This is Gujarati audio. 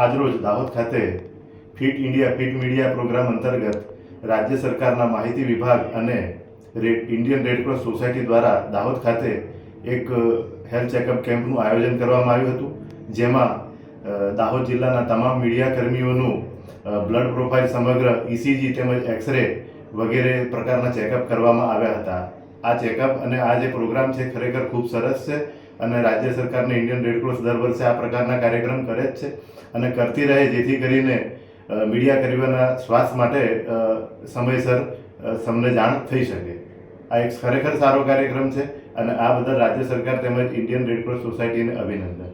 આજરોજ દાહોદ ખાતે fit India, fit media programme અંતર્ગત રાજ્ય સરકારના માહિતી વિભાગ અને રેડ, ઇન્ડિયન રેડક્રોસ સોસાયટી દ્વારા દાહોદ ખાતે એક હેલ્થ ચેકઅપ કેમ્પનું આયોજન કરવામાં આવ્યું હતું, જેમાં દાહોદ જિલ્લાના તમામ મીડિયા કર્મીઓનું બ્લડ પ્રોફાઇલ સમગ્ર ઇસીજી તેમજ એક્સરે વગેરે પ્રકારના ચેકઅપ કરવામાં આવ્યા હતા. આ ચેકઅપ અને આ જે પ્રોગ્રામ છે ખરેખર ખૂબ સરસ છે. અને રાજ્ય સરકારને ઇન્ડિયન રેડક્રોસ દર વર્ષે આ પ્રકારના કાર્યક્રમ કરે જ છે અને કરતી રહે જેથી કરીને મીડિયા કર્મીઓના શ્વાસ માટે સમયસર સમને જાણ થઈ શકે. આ એક ખરેખર સારો કાર્યક્રમ છે અને આ બદલ રાજ્ય સરકાર તેમજ ઇન્ડિયન રેડક્રોસ સોસાયટીને અભિનંદન.